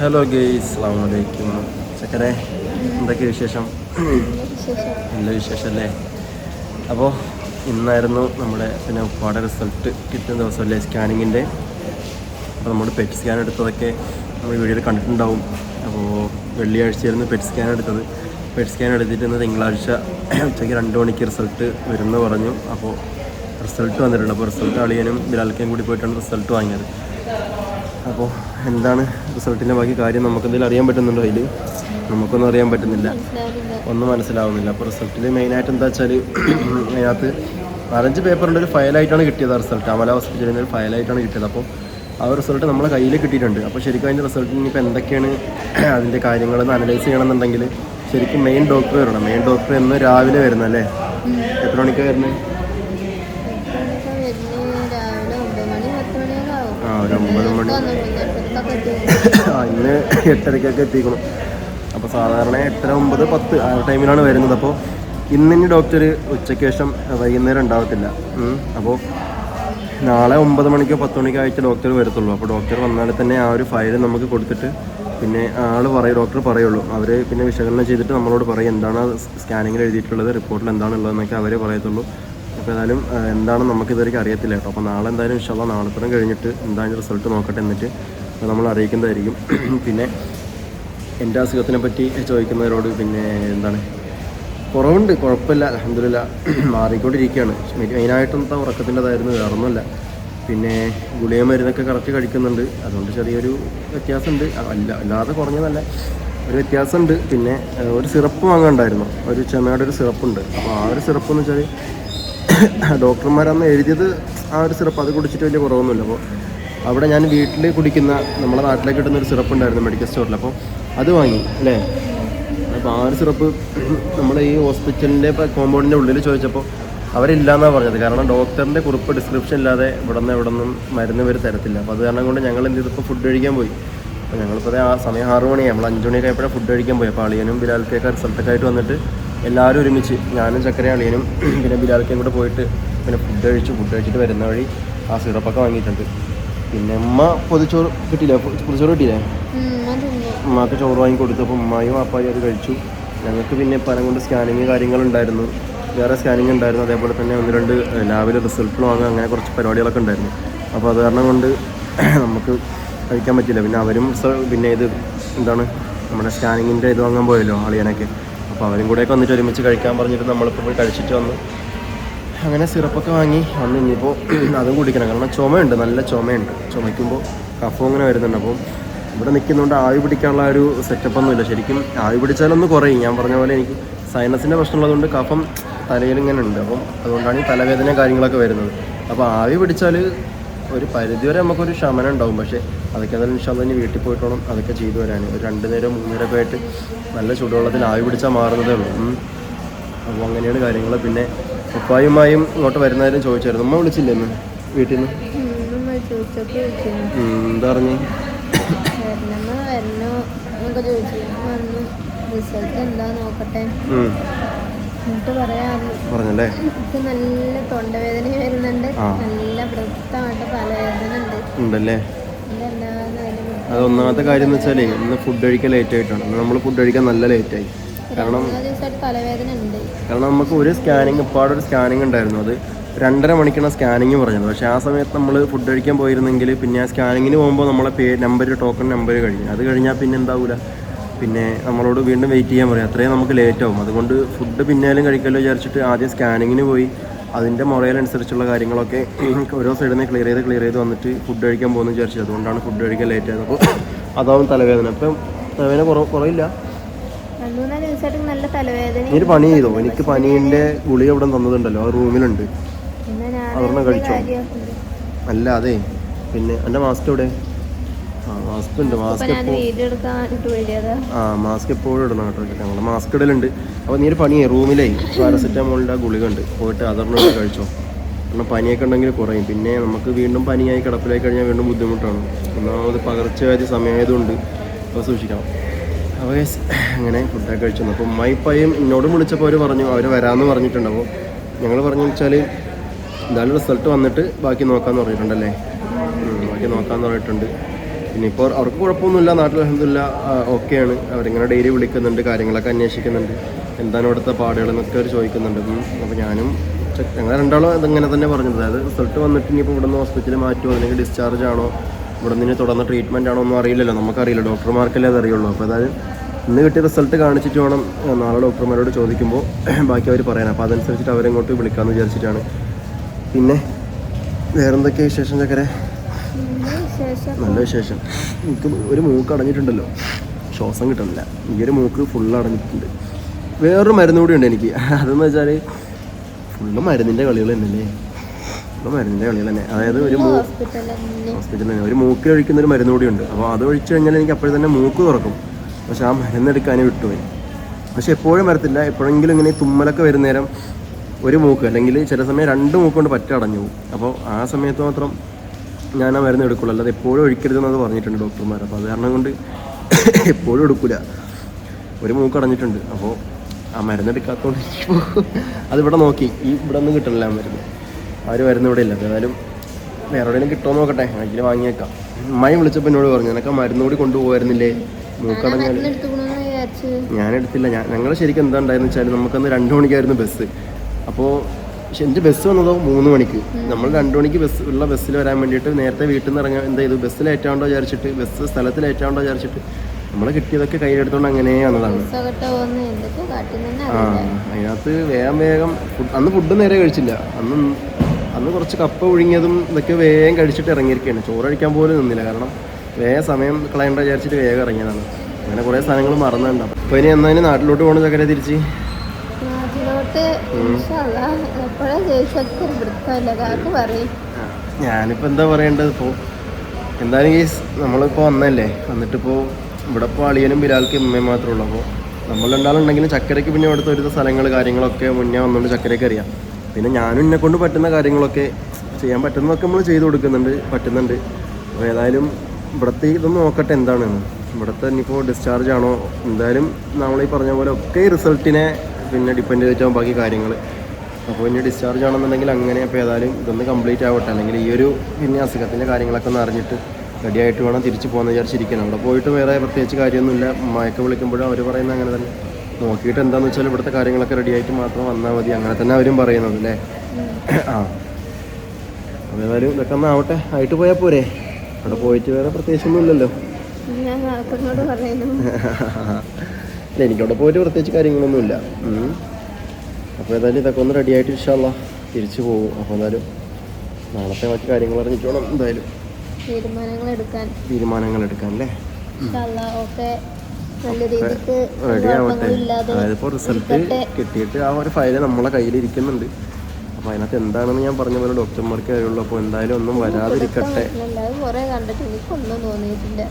Hello gay അസ്സാം വലൈക്കും ചക്കരെ എന്തൊക്കെ വിശേഷം? നല്ല വിശേഷം അല്ലേ അപ്പോൾ ഇന്നായിരുന്നു നമ്മുടെ പിന്നെ ഉപ്പാടെ റിസൾട്ട് കിട്ടുന്ന ദിവസമല്ലേ സ്കാനിങ്ങിന്റെ അപ്പോൾ നമ്മൾ പെറ്റ് സ്കാൻ എടുത്തതൊക്കെ നമ്മൾ വീഡിയോയിൽ കണ്ടിട്ടുണ്ടാവും. അപ്പോൾ വെള്ളിയാഴ്ചയായിരുന്നു പെറ്റ് സ്കാൻ എടുത്തത്. പെറ്റ് സ്കാൻ എടുത്തിട്ട് തിങ്കളാഴ്ച ഉച്ചയ്ക്ക് രണ്ട് മണിക്ക് റിസൾട്ട് വരുമെന്ന് പറഞ്ഞു. അപ്പോൾ റിസൾട്ട് വന്നിട്ടുണ്ട്. അപ്പോൾ റിസൾട്ട് അളിയനും ബിലാൽക്കയും കൂടി പോയിട്ടാണ് റിസൾട്ട് വാങ്ങിയത്. അപ്പോൾ എന്താണ് റിസൾട്ടിന്റെ ബാക്കി കാര്യം? നമുക്കെന്തെങ്കിലും അറിയാൻ പറ്റുന്നുണ്ടോ അതിൽ നമുക്കൊന്നും അറിയാൻ പറ്റുന്നില്ല. ഒന്നും മനസ്സിലാവുന്നില്ല. അപ്പോൾ റിസൾട്ടിൽ മെയിനായിട്ട് എന്താ വെച്ചാൽ അതിനകത്ത് നാലഞ്ച് പേപ്പറിന്റെ ഒരു ഫയലായിട്ടാണ് കിട്ടിയത് ആ റിസൾട്ട് അമല ഹോസ്പിറ്റലിൽ നിന്ന് ഒരു ഫയലായിട്ടാണ് കിട്ടിയത്. അപ്പോൾ ആ റിസൾട്ട് നമ്മളെ കയ്യിൽ കിട്ടിയിട്ടുണ്ട്. അപ്പോൾ ശരിക്കും അതിന്റെ റിസൾട്ടിന് ഇനിയിപ്പോൾ എന്തൊക്കെയാണ് അതിന്റെ കാര്യങ്ങളെന്ന് അനലൈസ് ചെയ്യണമെന്നുണ്ടെങ്കിൽ ശരിക്കും മെയിൻ ഡോക്ടർ വരണം. മെയിൻ ഡോക്ടർ എന്ന് രാവിലെ വരുന്നല്ലേ എത്ര മണിക്കാണ് വരുന്നത് ഇന്ന് എട്ടരക്കൊക്കെ എത്തിക്കണം അപ്പോൾ സാധാരണ എട്ടര ഒമ്പത് പത്ത് ആ ടൈമിലാണ് വരുന്നത്. അപ്പോൾ ഇന്നിനി ഡോക്ടർ ഉച്ചയ്ക്ക് ശേഷം വൈകുന്നേരം ഉണ്ടാവത്തില്ല. അപ്പോൾ നാളെ ഒമ്പത് മണിക്കോ പത്ത് മണിക്കോ ആയിട്ട് ഡോക്ടർ വരത്തുള്ളൂ. അപ്പോൾ ഡോക്ടർ വന്നാൽ തന്നെ ആ ഒരു ഫയൽ നമുക്ക് കൊടുത്തിട്ട് പിന്നെ ആൾ പറയും ഡോക്ടർ പറയുള്ളൂ. അവർ പിന്നെ വിശകലനം ചെയ്തിട്ട് നമ്മളോട് പറയും എന്താണ് സ്കാനിങ്ങിൽ എഴുതിയിട്ടുള്ളത് റിപ്പോർട്ടിൽ എന്താണുള്ളതെന്നൊക്കെ അവരെ പറയത്തുള്ളൂ. അപ്പോൾ ഏതായാലും ആ, എന്താണെന്ന് നമുക്ക് ഇതുവരെയ്ക്ക് അറിയത്തില്ല കേട്ടോ. അപ്പോൾ നാളെ എന്തായാലും ഇൻഷാല്ല നാളെത്തരം കഴിഞ്ഞിട്ട് എന്താണ് റിസൾട്ട് നോക്കട്ടെ എന്നിട്ട് നമ്മൾ അറിയിക്കുന്നതായിരിക്കും. പിന്നെ എന്റെ അസുഖത്തിനെ പറ്റി ചോദിക്കുന്നവരോട് പിന്നെ എന്താണ് കുറവുണ്ട് കുഴപ്പമില്ല അലഹമില്ല മാറിക്കൊണ്ടിരിക്കുകയാണ്. മെയിനായിട്ടും ഉറക്കത്തിന്റെതായിരുന്നു വേറൊന്നുമില്ല. പിന്നെ ഗുളിക മരുന്നൊക്കെ കറക്റ്റ് കഴിക്കുന്നുണ്ട്. അതുകൊണ്ട് ചെറിയൊരു വ്യത്യാസമുണ്ട്. അല്ല അല്ലാതെ കുറഞ്ഞതല്ല. ഒരു വ്യത്യാസമുണ്ട്. പിന്നെ ഒരു സിറപ്പ് വാങ്ങാണ്ടായിരുന്നു ഒരു ചെമ്മയുടെ ഒരു സിറപ്പുണ്ട്. അപ്പോൾ ആ ഒരു സിറപ്പ് എന്ന് വെച്ചാൽ ഡോക്ടർമാരന്ന് എഴുതിയത് ആ ഒരു സിറപ്പ് അത് കുടിച്ചിട്ട് വലിയ കുറവൊന്നുമില്ല. അപ്പോൾ അവിടെ ഞാൻ വീട്ടിൽ കുടിക്കുന്ന നമ്മളെ നാട്ടിലേക്ക് കിട്ടുന്ന ഒരു സിറപ്പ് ഉണ്ടായിരുന്നു മെഡിക്കൽ സ്റ്റോറിൽ. അപ്പോൾ അത് വാങ്ങി അല്ലേ? അപ്പോൾ ആ ഒരു സിറപ്പ് നമ്മുടെ ഈ ഹോസ്പിറ്റലിന്റെ കോമ്പൗണ്ടിന്റെ ഉള്ളിൽ ചോദിച്ചപ്പോൾ അവരില്ലാന്നാണ് പറഞ്ഞത്. കാരണം ഡോക്ടറിന്റെ കുറിപ്പ് ഡിസ്ക്രിപ്ഷൻ ഇല്ലാതെ ഇവിടെ നിന്ന് ഇവിടെ നിന്നും മരുന്ന് ഇവർ തരത്തില്ല. അപ്പോൾ അത് കാരണം കൊണ്ട് ഞങ്ങൾ എന്ത് ചെയ്തപ്പോൾ ഫുഡ് കഴിക്കാൻ പോയി. അപ്പോൾ ഞങ്ങളിപ്പോൾ ആ സമയം ആറ് മണിയായി. നമ്മൾ അഞ്ച് മണിയൊക്കെ ആയപ്പോഴാണ് ഫുഡ് കഴിക്കാൻ പോയി. അപ്പോൾ അളിയനും ബിലാൽക്കൊക്കെ റിസൾട്ടൊക്കെ ആയിട്ട് വന്നിട്ട് എല്ലാവരും ഒരുമിച്ച് ഞാനും ചക്കര അളിയനും പിന്നെ ബിലാൽക്കയും കൂടെ പോയിട്ട് പിന്നെ ഫുഡ് കഴിച്ചു ഫുഡ് കഴിച്ചിട്ട് വരുന്ന വഴി ആ സിറപ്പൊക്കെ വാങ്ങിയിട്ടുണ്ട്. പിന്നെ ഉമ്മ പൊതിച്ചോറ് കിട്ടിയില്ല? പൊതിച്ചോറ് കിട്ടിയില്ലേ? ഉമ്മാക്ക് ചോറ് വാങ്ങി കൊടുത്തു കൊടുത്തപ്പോൾ ഉമ്മായും അപ്പായും അത് കഴിച്ചു. ഞങ്ങൾക്ക് പിന്നെ പനം കൊണ്ട് സ്കാനിങ് കാര്യങ്ങളുണ്ടായിരുന്നു. വേറെ സ്കാനിങ് ഉണ്ടായിരുന്നു. അതേപോലെ തന്നെ ഒന്ന് രണ്ട് ലാബിൽ റിസൾട്ട് വാങ്ങുക അങ്ങനെ കുറച്ച് പരിപാടികളൊക്കെ ഉണ്ടായിരുന്നു. അപ്പോൾ അത് കാരണം കൊണ്ട് നമുക്ക് കഴിക്കാൻ പറ്റില്ല പിന്നെ അവരും പിന്നെ ഇത് എന്താണ്? നമ്മുടെ സ്കാനിങ്ങിന്റെ ഇത് വാങ്ങാൻ പോയല്ലോ അളിയനൊക്കെ. അപ്പോൾ അവരും കൂടെയൊക്കെ വന്നിട്ട് ഒരുമിച്ച് കഴിക്കാൻ പറഞ്ഞിട്ട് നമ്മളിപ്പോൾ പോയി കഴിച്ചിട്ട് വന്നു. അങ്ങനെ സിറപ്പൊക്കെ വാങ്ങി. വന്ന് ഇനിയിപ്പോൾ അതും കുടിക്കണം. കാരണം ചുമയുണ്ട്. നല്ല ചുമയുണ്ട്. ചുമയ്ക്കുമ്പോൾ കഫം അങ്ങനെ വരുന്നുണ്ട്. അപ്പോൾ ഇവിടെ നിൽക്കുന്നതുകൊണ്ട് ആവി പിടിക്കാനുള്ള ഒരു സെറ്റപ്പ് ഒന്നുമില്ല ശരിക്കും ആവി പിടിച്ചാലൊന്ന് കുറയും. ഞാൻ പറഞ്ഞ പോലെ എനിക്ക് സൈനസിന്റെ പ്രശ്നമുള്ളതുകൊണ്ട് കഫം തലയിൽ ഇങ്ങനെ ഉണ്ട്. അപ്പം അതുകൊണ്ടാണ് ഈ തലവേദന കാര്യങ്ങളൊക്കെ വരുന്നത്. അപ്പോൾ ആവി പിടിച്ചാൽ ഒരു പരിധിവരെ നമുക്കൊരു ശമനം ഉണ്ടാവും. പക്ഷേ അതൊക്കെ അതിൽ ഇൻഷാല്ല ഇനി വീട്ടിൽ പോയിട്ട് വേണം അതൊക്കെ ചെയ്തു വരാൻ. ഒരു രണ്ട് നേരം മൂന്ന് നേരമൊക്കെ ആയിട്ട് നല്ല ചൂടുവെള്ളത്തിൽ ആവി പിടിച്ചാൽ മാറുന്നതേ ഉള്ളൂ. അപ്പോൾ അങ്ങനെയാണ് കാര്യങ്ങൾ. പിന്നെ ഉപ്പായുമായും ഇങ്ങോട്ട് വരുന്നവരും ചോദിച്ചായിരുന്നു. ഉമ്മ വിളിച്ചില്ലേ ഇന്ന് വീട്ടിൽ നിന്ന്? എന്താ പറഞ്ഞു? പറഞ്ഞല്ലേ? നല്ല തൊണ്ടവേദന വരുന്നുണ്ട്. നല്ല വൃത്തമായിട്ട് തലവേദന ഉണ്ട് ഉണ്ടല്ലേ? അത് ഒന്നാമത്തെ കാര്യം എന്ന് വെച്ചാലേ ഇന്ന് ഫുഡ് കഴിക്കാൻ ലേറ്റ് ആയിട്ടാണ് നമ്മൾ ഫുഡ് കഴിക്കാൻ നല്ല ലേറ്റായി കാരണം ദിവസമായിട്ട് തലവേദന ഉണ്ട്. കാരണം നമുക്ക് ഒരു സ്കാനിങ് ഇപ്പാടെ ഒരു സ്കാനിങ് ഉണ്ടായിരുന്നു. അത് രണ്ടര മണിക്കാണ് സ്കാനിങ് പറഞ്ഞത്. പക്ഷേ ആ സമയത്ത് നമ്മൾ ഫുഡ് കഴിക്കാൻ പോയിരുന്നെങ്കിൽ പിന്നെ ആ സ്കാനിങ്ങിന് പോകുമ്പോൾ നമ്മളെ പേ നമ്പർ ടോക്കൺ നമ്പർ കഴിഞ്ഞു. അത് കഴിഞ്ഞാൽ പിന്നെ എന്താവില്ല പിന്നെ നമ്മളോട് വീണ്ടും വെയിറ്റ് ചെയ്യാൻ പറയും. അത്രയും നമുക്ക് ലേറ്റ് ആവും. അതുകൊണ്ട് ഫുഡ് പിന്നാലും കഴിക്കല്ലോ വിചാരിച്ചിട്ട് ആദ്യം സ്കാനിങ്ങിന് പോയി. അതിന്റെ മുറയിലനുസരിച്ചുള്ള കാര്യങ്ങളൊക്കെ ഓരോ സൈഡിൽ നിന്ന് ക്ലിയർ ചെയ്ത് ക്ലിയർ ചെയ്ത് വന്നിട്ട് ഫുഡ് കഴിക്കാൻ പോകുന്നു വിചാരിച്ചു. അതുകൊണ്ടാണ് ഫുഡ് കഴിക്കാൻ ലേറ്റ് ആയത്. അപ്പോൾ അതാവും തലവേദന. അപ്പം തലവേദന കുറവ് കുറവില്ല രണ്ടു മൂന്നാൽ നല്ല തലവേദന നീ ഒരു പണി ചെയ്തോ എനിക്ക് പനീന്റെ ഗുളി അവിടെ തന്നതുണ്ടല്ലോ. ആ റൂമിലുണ്ട്. അതൊരെണ്ണം കഴിച്ചോ? അല്ലാതെ അല്ല അതെ. പിന്നെ എന്റെ മാസ്ക് എവിടെ? മാസ്ക് ഉണ്ട് മാസ്ക് ആ മാസ്ക് എപ്പോഴും ഇടണം കേട്ടോ ഞങ്ങൾ മാസ്ക് ഇടലുണ്ട്. അപ്പോൾ നീ ഒരു പണിയേ റൂമിലേ പാരസെറ്റാമോളിന്റെ ആ ഗുളിക ഉണ്ട് പോയിട്ട് അതറിനോട് കഴിച്ചോ. കാരണം പനിയൊക്കെ ഉണ്ടെങ്കിൽ കുറയും. പിന്നെ നമുക്ക് വീണ്ടും പനിയായി കിടപ്പിലായി കഴിഞ്ഞാൽ വീണ്ടും ബുദ്ധിമുട്ടാണ്. ഒന്നാമത് പകർച്ചവ്യാധി സമയമായതുകൊണ്ട് അപ്പോൾ സൂക്ഷിക്കണം. അപ്പോൾ അങ്ങനെ ഫുഡൊക്കെ കഴിച്ചു. അപ്പോൾ ഉമ്മായിപ്പായും എന്നോടും വിളിച്ചപ്പോൾ അവർ പറഞ്ഞു അവർ വരാമെന്ന് പറഞ്ഞിട്ടുണ്ട്. അപ്പോൾ ഞങ്ങൾ പറഞ്ഞു വെച്ചാൽ എന്തായാലും റിസൾട്ട് വന്നിട്ട് ബാക്കി നോക്കാമെന്ന് പറഞ്ഞിട്ടുണ്ടല്ലേ? ബാക്കി നോക്കാമെന്ന് പറഞ്ഞിട്ടുണ്ട്. പിന്നെ ഇപ്പോൾ അവർക്ക് കുഴപ്പമൊന്നുമില്ല നാട്ടിൽ അലഹമില്ല ഓക്കെയാണ്. അവരിങ്ങനെ ഡെയിലി വിളിക്കുന്നുണ്ട് കാര്യങ്ങളൊക്കെ അന്വേഷിക്കുന്നുണ്ട്. എന്താണ് ഇവിടുത്തെ പാടുകളെന്നൊക്കെ അവർ ചോദിക്കുന്നുണ്ട്. അപ്പോൾ ഞാനും ഞങ്ങൾ രണ്ടാളും ഇതിങ്ങനെ തന്നെ പറഞ്ഞത്. അതായത് റിസൾട്ട് വന്നിട്ട് ഇനിയിപ്പോൾ ഇവിടുന്ന് ഹോസ്പിറ്റലിൽ മാറ്റുമോ അല്ലെങ്കിൽ ഡിസ്ചാർജ് ആണോ ഇവിടെ നിന്ന് തുടർന്ന് ട്രീറ്റ്മെന്റ് ആണോ ഒന്നും അറിയില്ലല്ലോ. നമുക്കറിയില്ല ഡോക്ടർമാർക്കല്ലേ അതറിയുള്ളൂ അപ്പോൾ അതായത് ഇന്ന് കിട്ടിയ റിസൾട്ട് കാണിച്ചിട്ട് വേണം നാളെ ഡോക്ടർമാരോട് ചോദിക്കുമ്പോൾ ബാക്കി അവർ പറയാൻ. അപ്പോൾ അതനുസരിച്ചിട്ട് അവരെങ്ങോട്ട് വിളിക്കാമെന്ന് വിചാരിച്ചിട്ടാണ്. പിന്നെ വേറെന്തൊക്കെ വിശേഷം ചക്കരെ? നല്ല വിശേഷം. എനിക്ക് ഒരു മൂക്ക് അടഞ്ഞിട്ടുണ്ടല്ലോ ശ്വാസം കിട്ടുന്നില്ല ഈ ഒരു മൂക്ക് ഫുൾ അടഞ്ഞിട്ടുണ്ട് വേറൊരു മരുന്ന് കൂടി ഉണ്ട് എനിക്ക്. അതെന്ന് വെച്ചാൽ ഫുള്ള് മരുന്നിന്റെ കളികൾ തന്നെയല്ലേ? ഫുള്ള് മരുന്നിന്റെ കളികൾ തന്നെ. അതായത് ഒരു ഹോസ്പിറ്റൽ ഹോസ്പിറ്റലിൽ തന്നെ. ഒരു മൂക്ക് ഒഴിക്കുന്ന ഒരു മരുന്ന് കൂടി ഉണ്ട്. അപ്പോൾ അത് ഒഴിച്ചു കഴിഞ്ഞാൽ എനിക്ക് അപ്പോഴും തന്നെ മൂക്ക് തുറക്കും. പക്ഷെ ആ മരുന്നെടുക്കാനേ വിട്ടുപോയി പക്ഷെ എപ്പോഴും വരത്തില്ല. എപ്പോഴെങ്കിലും ഇങ്ങനെ തുമ്മലൊക്കെ വരുന്നേരം ഒരു മൂക്ക് അല്ലെങ്കിൽ ചില സമയം രണ്ട് മൂക്ക് കൊണ്ട് പറ്റ അടഞ്ഞു പോകും. അപ്പോൾ ആ സമയത്ത് മാത്രം ഞാൻ ആ മരുന്ന് എടുക്കുള്ളൂ. അല്ലാതെ എപ്പോഴും ഒഴിക്കരുതെന്നത് പറഞ്ഞിട്ടുണ്ട് ഡോക്ടർമാർ അപ്പോൾ അത് കാരണം കൊണ്ട് എപ്പോഴും എടുക്കില്ല ഒരു മൂക്ക് അടഞ്ഞിട്ടുണ്ട്. അപ്പോൾ ആ മരുന്ന് എടുക്കാത്തതുകൊണ്ട് അതിവിടെ നോക്കി. ഈ ഇവിടെ ഒന്നും കിട്ടണില്ല ആ മരുന്ന്. ആ ഒരു മരുന്ന് ഇവിടെ ഇല്ല. ഏതായാലും വേറെ എവിടെയെങ്കിലും കിട്ടുമോ നോക്കട്ടെ. അതിൽ വാങ്ങിയേക്കാം. അമ്മായി വിളിച്ചപ്പോൾ എന്നോട് പറഞ്ഞു നിനക്ക് ആ മരുന്ന് കൂടി കൊണ്ടുപോകായിരുന്നില്ലേ? മൂക്കടഞ്ഞാൽ ഞാൻ എടുത്തില്ല. ഞാൻ ഞങ്ങൾ ശരിക്കും എന്താ ഉണ്ടായെന്ന് വെച്ചാൽ നമുക്കന്ന് രണ്ട് മണിക്കായിരുന്നു ബസ്. അപ്പോൾ പക്ഷെ എന്റെ ബസ് വന്നതോ മൂന്ന് മണിക്ക്. നമ്മൾ രണ്ടു മണിക്ക് ബസ് ഉള്ള ബസ്സിൽ വരാൻ വേണ്ടിയിട്ട് നേരത്തെ വീട്ടിൽ നിന്ന് ഇറങ്ങാൻ എന്താ ചെയ്തു? ബസ്സിൽ ഏറ്റാണ്ടോ വിചാരിച്ചിട്ട് ബസ് സ്ഥലത്തിൽ ഏറ്റാണ്ടോ വിചാരിച്ചിട്ട്. നമ്മൾ കിട്ടിയതൊക്കെ കയ്യിലെടുത്തോണ്ട് അങ്ങനെ വന്നതാണ് ആ അതിനകത്ത് വേഗം വേഗം അന്ന് ഫുഡ് നേരെ കഴിച്ചില്ല. അന്ന് അന്ന് കുറച്ച് കപ്പ ഒഴുങ്ങിയതും ഇതൊക്കെ വേഗം കഴിച്ചിട്ട് ഇറങ്ങിയിരിക്കുകയാണ് ചോറ് കഴിക്കാൻ പോലും നിന്നില്ല. കാരണം വേഗം സമയം കളയണ്ട വിചാരിച്ചിട്ട് വേഗം ഇറങ്ങിയതാണ്. അങ്ങനെ കുറേ സാധനങ്ങൾ മറന്നുണ്ടാവും അപ്പോൾ ഇനി എന്നതിന് നാട്ടിലോട്ട് പോകണം ചക്കരെ തിരിച്ച്? ഞാനിപ്പോൾ എന്താ പറയേണ്ടത്? ഇപ്പോൾ എന്തായാലും കേസ് നമ്മളിപ്പോൾ വന്നല്ലേ? വന്നിട്ടിപ്പോൾ ഇവിടെ ഇപ്പോൾ അളിയനും ബിലാൽക്കും ഉമ്മയും മാത്രമേ ഉള്ളൂ. അപ്പോൾ നമ്മൾ രണ്ടാളുണ്ടെങ്കിലും ചക്കരയ്ക്ക് പിന്നെ ഇവിടുത്തെ ഒരു സ്ഥലങ്ങൾ കാര്യങ്ങളൊക്കെ മുന്നേ വന്നുകൊണ്ട് ചക്കരയ്ക്ക് അറിയാം. പിന്നെ ഞാനും എന്നെ കൊണ്ട് പറ്റുന്ന കാര്യങ്ങളൊക്കെ ചെയ്യാൻ പറ്റുന്നതൊക്കെ നമ്മൾ ചെയ്തു കൊടുക്കുന്നുണ്ട് പറ്റുന്നുണ്ട്. അപ്പോൾ ഏതായാലും ഇവിടുത്തെ ഇതൊന്ന് നോക്കട്ടെ എന്താണെന്ന്. ഇവിടുത്തെ ഇനിയിപ്പോൾ ഡിസ്ചാർജ് ആണോ? എന്തായാലും നമ്മൾ ഈ പറഞ്ഞ പോലെ ഒക്കെ റിസൾട്ടിനെ പിന്നെ ഡിപ്പെൻഡ് ചെയ്തിട്ടാവും ബാക്കി കാര്യങ്ങൾ അപ്പോൾ ഇനി ഡിസ്ചാർജ് ആണെന്നുണ്ടെങ്കിൽ അങ്ങനെ അപ്പോൾ ഏതായാലും ഇതൊന്ന് കംപ്ലീറ്റ് ആവട്ടെ. അല്ലെങ്കിൽ ഈ ഒരു പിന്നെ അസുഖത്തിന്റെ കാര്യങ്ങളൊക്കെ ഒന്ന് അറിഞ്ഞിട്ട് റെഡി ആയിട്ട് വേണം തിരിച്ച് പോകുന്ന വിചാരിച്ചിരിക്കണം അവിടെ പോയിട്ട് വേറെ പ്രത്യേകിച്ച് കാര്യമൊന്നുമില്ല. മയക്കം വിളിക്കുമ്പോഴും അവർ പറയുന്നത് അങ്ങനെ തന്നെ. നോക്കിയിട്ട് എന്താണെന്ന് വെച്ചാൽ ഇവിടുത്തെ കാര്യങ്ങളൊക്കെ റെഡിയായിട്ട് മാത്രം വന്നാൽ മതി. അങ്ങനെ തന്നെ അവരും പറയുന്നത് അല്ലേ? ആ. അപ്പോൾ ഏതായാലും ഇതൊക്കെ ഒന്ന് ആവട്ടെ. ആയിട്ട് പോയാൽ പോരെ. അവിടെ പോയിട്ട് വേറെ പ്രത്യേകിച്ചൊന്നും ഇല്ലല്ലോ. എനിക്കവിടെ പോയിട്ട് പ്രത്യേകിച്ച് കാര്യങ്ങളൊന്നുമില്ല. അപ്പോൾ ഏതായാലും ഇതൊക്കെ ഒന്ന് റെഡി ആയിട്ട് ഇഷ്ടമല്ല തിരിച്ചു പോകും. അപ്പോൾ എന്തായാലും നാളത്തെ മറ്റു കാര്യങ്ങൾ അറിഞ്ഞിട്ട് വേണം എന്തായാലും. തീരുമാനങ്ങൾ എടുക്കാൻ. തീരുമാനങ്ങൾ എടുക്കാൻ അല്ലേ? റെഡി ആവട്ടെ. അതായത് ഇപ്പോൾ റിസൾട്ട് കിട്ടിയിട്ട് ആ ഒരു ഫയൽ നമ്മളെ കയ്യിൽ ഇരിക്കുന്നുണ്ട് അപ്പോൾ അതിനകത്ത് എന്താണെന്ന് ഞാൻ പറഞ്ഞ പോലെ ഡോക്ടർമാർക്ക് അറിയുള്ളൂ. അപ്പോൾ എന്തായാലും ഒന്നും വരാതിരിക്കട്ടെ. കണ്ടിട്ടുണ്ട് എനിക്കൊന്നും തോന്നിയിട്ടില്ല.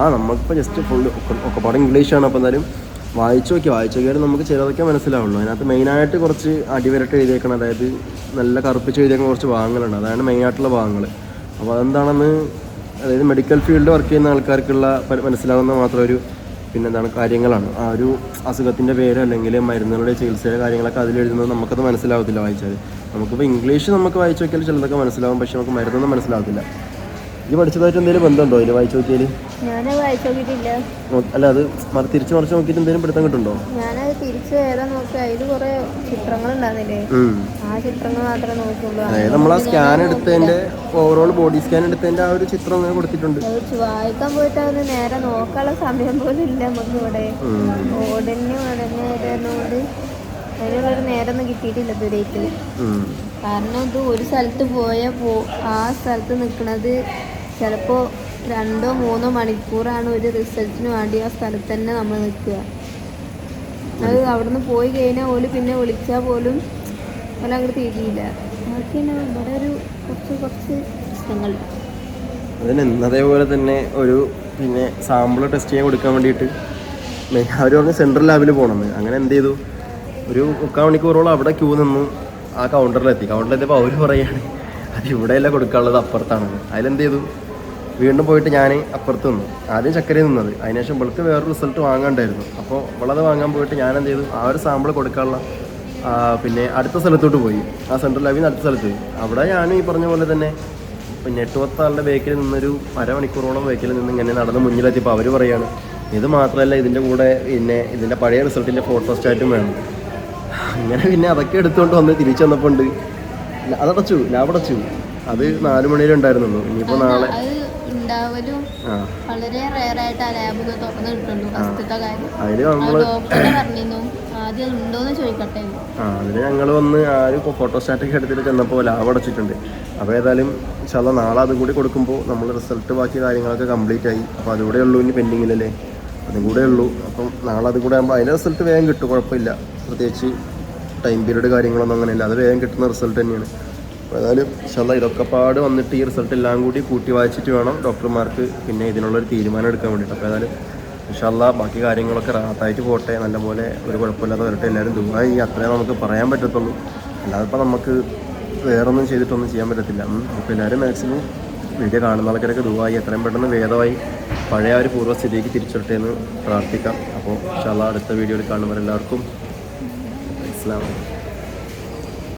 ആ നമുക്കിപ്പോൾ ജസ്റ്റ് ഫുൾ ഒക്കെ പാടെ ഇംഗ്ലീഷാണ് അപ്പോൾ എന്തായാലും വായിച്ചു നോക്കി വായിച്ചു നോക്കിയാലും നമുക്ക് ചിലതൊക്കെ മനസ്സിലാവുള്ളൂ. അതിനകത്ത് മെയിനായിട്ട് കുറച്ച് അടിവരട്ട് എഴുതിയേക്കണം അതായത് നല്ല കറുപ്പിച്ച് എഴുതിയേക്കുന്ന കുറച്ച് ഭാഗങ്ങളുണ്ട്. അതാണ് മെയിനായിട്ടുള്ള ഭാഗങ്ങൾ അപ്പോൾ അതെന്താണെന്ന് അതായത് മെഡിക്കൽ ഫീൽഡ് വർക്ക് ചെയ്യുന്ന ആൾക്കാർക്കുള്ള മനസ്സിലാവുന്ന മാത്രം ഒരു പിന്നെന്താണ് കാര്യങ്ങളാണ്. ആ ഒരു അസുഖത്തിന്റെ പേര് അല്ലെങ്കിൽ മരുന്നുകളുടെ ചികിത്സയുടെ കാര്യങ്ങളൊക്കെ അതിലെഴുതുന്നത് നമുക്കത് മനസ്സിലാവത്തില്ല വായിച്ചാൽ നമുക്കിപ്പോൾ ഇംഗ്ലീഷ് നമുക്ക് വായിച്ചു നോക്കിയാൽ ചിലതൊക്കെ മനസ്സിലാവും പക്ഷേ നമുക്ക് മരുന്നൊന്നും മനസ്സിലാവത്തില്ല. ഇത് പഠിച്ചതായിട്ട് എന്തെങ്കിലും ബന്ധമുണ്ടോ? ഇതിൽ വായിച്ചു നോക്കിയാൽ ഞാനത് വായിച്ചു നോക്കിയിട്ടില്ല. അല്ല അത് മറി തിരിച്ചു മറിച്ച് നോക്കിയിട്ട് എന്തെങ്കിലും പിടുത്തം കിട്ടുണ്ടോ ഞാനത് തിരിച്ച് ഏതാ നോക്കി അതിൽ കുറെ ചിത്രങ്ങൾ ഉണ്ടാകുന്നില്ലേ ആ ചിത്രങ്ങൾ മാത്രമേ നോക്കുള്ളൂ. അതായത് നമ്മൾ ആ സ്കാൻ എടുത്തതിന്റെ ഓവറോൾ ബോഡി സ്കാൻ എടുത്തതിന്റെ ആ ഒരു ചിത്രം അങ്ങനെ കൊടുത്തിട്ടുണ്ട്. വായിക്കാൻ പോയിട്ട് അത് നേരെ നോക്കാനുള്ള സമയം പോലും ഇല്ല നമുക്ക് ഇവിടെ. ഓടന്നെ ഉടനെ വരുന്നതുകൊണ്ട് അതിനുള്ളൊരു നേരം കിട്ടിയിട്ടില്ല ഇതുവരെയായിട്ട്. കാരണം ഇത് ഒരു സ്ഥലത്ത് പോയ പോ ആ സ്ഥലത്ത് നിൽക്കുന്നത് ചിലപ്പോൾ രണ്ടോ മൂന്നോ മണിക്കൂറാണ് ഒരു റിസൾട്ടിന് വേണ്ടി ആ സ്ഥലത്ത് തന്നെ നമ്മൾ നിൽക്കുക. അത് അവിടുന്ന് പോയി കഴിഞ്ഞാൽ ഓൽ പിന്നെ വിളിച്ചാൽ പോലും ഓല അങ്ങോട്ട് തിരിയില്ല. ബാക്കി ഇവിടെ ഒരു കുറച്ച് കുറച്ച് പ്രശ്നങ്ങൾ. അതിന് ഇന്ന് അതേപോലെ തന്നെ ഒരു പിന്നെ സാമ്പിൾ ടെസ്റ്റ് ചെയ്യാൻ കൊടുക്കാൻ വേണ്ടിയിട്ട് അവർ പറഞ്ഞ് സെൻട്രൽ ലാബിൽ പോകണമെന്ന് അങ്ങനെ എന്ത് ചെയ്തു? ഒരു മുക്കാൽ മണിക്കൂറോളം അവിടെ ക്യൂ നിന്നു. ആ കൗണ്ടറിലെത്തി കൗണ്ടറിലെത്തിയപ്പോൾ അവർ പറയുകയാണ് അത് ഇവിടെയല്ല കൊടുക്കാനുള്ളത് അപ്പുറത്താണ് അതിലെന്ത് ചെയ്തു? വീണ്ടും പോയിട്ട് ഞാൻ അപ്പുറത്ത് നിന്നു. ആദ്യം ചക്കരയിൽ നിന്നത്. അതിനുശേഷം ഇവൾക്ക് വേറെ റിസൾട്ട് വാങ്ങാണ്ടായിരുന്നു. അപ്പോൾ ഇവളത് വാങ്ങാൻ പോയിട്ട് ഞാൻ എന്ത് ചെയ്തു? ആ ഒരു സാമ്പിൾ കൊടുക്കാനുള്ള പിന്നെ അടുത്ത സ്ഥലത്തോട്ട് പോയി. ആ സെൻട്രൽ ലാബിൽ നിന്ന് അടുത്ത സ്ഥലത്ത് പോയി. അവിടെ ഞാൻ ഈ പറഞ്ഞ പോലെ തന്നെ പിന്നെ എട്ട് പത്ത് ആളുടെ ബേക്കിൽ നിന്നൊരു അരമണിക്കൂറോളം ബേക്കിൽ നിന്ന് ഇങ്ങനെ നടന്ന് മുന്നിലെത്തിയപ്പോൾ അവർ പറയാണ് ഇത് മാത്രമല്ല ഇതിന്റെ കൂടെ പിന്നെ ഇതിന്റെ പഴയ റിസൾട്ടിന്റെ ഫോട്ടോ സ്റ്റാറ്റും വേണം. അങ്ങനെ പിന്നെ അതൊക്കെ എടുത്തുകൊണ്ട് വന്ന് തിരിച്ചു വന്നപ്പോൾ ഉണ്ട്. അതടച്ചു ലാബ് അടച്ചു അത് നാല് മണിയിലുണ്ടായിരുന്നു ഇനിയിപ്പോൾ നാളെ ഉണ്ടാവലും വളരെ റെയർ ആയിട്ട് ആ ലാബ് തുറന്ന് കിട്ടുള്ളൂ ഫസ്റ്റത്തെ കാര്യം. ഡോക്ടറെ പറഞ്ഞിരുന്നു ആദ്യം ഉണ്ടോന്ന് ചോദിക്കട്ടെ? അതിന് ഞങ്ങൾ വന്ന് ആ ഒരു ഫോട്ടോസ്റ്റാറ്റൊക്കെ എടുത്തിട്ട് ചെന്നപ്പോൾ ലാബ് അടച്ചിട്ടുണ്ട്. അപ്പോൾ ഏതായാലും ചില നാളെ അതും കൂടി കൊടുക്കുമ്പോൾ നമ്മൾ റിസൾട്ട് ബാക്കി കാര്യങ്ങളൊക്കെ കംപ്ലീറ്റ് ആയി. അപ്പോൾ അതുകൂടെ ഉള്ളൂ ഇനി പെൻഡിങ്ങിലല്ലേ അതും കൂടെ ഉള്ളൂ. അപ്പം നാളെ അതും കൂടെ ആകുമ്പോൾ അതിന്റെ റിസൾട്ട് വേഗം കിട്ടും കുഴപ്പമില്ല. പ്രത്യേകിച്ച് ടൈം പീരീഡ് കാര്യങ്ങളൊന്നും അങ്ങനെയില്ല. അത് വേഗം കിട്ടുന്ന റിസൾട്ട് തന്നെയാണ്. അപ്പോൾ ഏതായാലും ചില ഇതൊക്കെ പാട് വന്നിട്ട് ഈ റിസൾട്ട് എല്ലാം കൂടി കൂട്ടി വായിച്ചിട്ട് വേണം ഡോക്ടർമാർക്ക് പിന്നെ ഇതിനുള്ളൊരു തീരുമാനം എടുക്കാൻ വേണ്ടിയിട്ട്. അപ്പോൾ ഏതായാലും ഇൻഷാല്ല ബാക്കി കാര്യങ്ങളൊക്കെ റാത്തായിട്ട് പോട്ടെ. നല്ലപോലെ ഒരു കുഴപ്പമില്ലാതെ വരട്ടെ. എല്ലാവരും ദുബായി അത്രേ നമുക്ക് പറയാൻ പറ്റത്തുള്ളൂ. അല്ലാതെ ഇപ്പോൾ നമുക്ക് വേറൊന്നും ചെയ്തിട്ടൊന്നും ചെയ്യാൻ പറ്റത്തില്ല. അപ്പോൾ എല്ലാവരും മാക്സിമം വീഡിയോ കാണുന്ന ആൾക്കാരൊക്കെ ദുബായി എത്രയും പെട്ടെന്ന് ഭേദമായി പഴയ ഒരു പൂർവസ്ഥിതിക്ക് തിരിച്ചുവിട്ടെ എന്ന് പ്രാർത്ഥിക്കാം. അപ്പോൾ ഇൻഷാല്ല അടുത്ത വീഡിയോയിൽ കാണുന്നവരെല്ലാവർക്കും ഇസ്ലാം